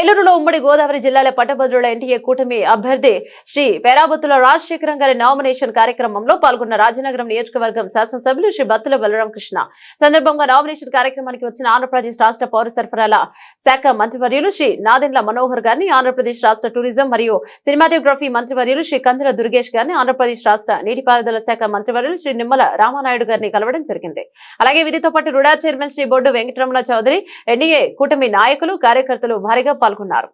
ఏలూరులో ఉమ్మడి గోదావరి జిల్లాల పట్టభద్రుల ఎన్టీఏ కూటమి అభ్యర్థి శ్రీ పేరాబత్తుల రాజశేఖరం గారి నామినేషన్ కార్యక్రమంలో పాల్గొన్న రాజనగరం నియోజకవర్గం శాసనసభ్యులు శ్రీ బత్తుల బలరామకృష్ణ. సందర్భంగా నామినేషన్ కార్యక్రమానికి వచ్చిన ఆంధ్రప్రదేశ్ రాష్ట్ర పౌర సరఫరాల శాఖ మంత్రివర్యులు శ్రీ నాదెండ్ల మనోహర్ గారిని ఆంధ్రప్రదేశ్ రాష్ట్ర టూరిజం మరియు సినిమాటోగ్రఫీ మంత్రివర్యులు శ్రీ కందుల దుర్గేష్ గారిని ఆంధ్రప్రదేశ్ రాష్ట్ర నీటిపారుదల శాఖ మంత్రివర్యులు శ్రీ నిమ్మల రామానాయుడు గారిని కలవడం జరిగింది. అలాగే వీరితో పాటు RUDA chairman Shri Boddu Venkataramana Chowdary NDA కూటమి నాయకులు కార్యకర్తలు భారీగా పాల్గొన్నారు.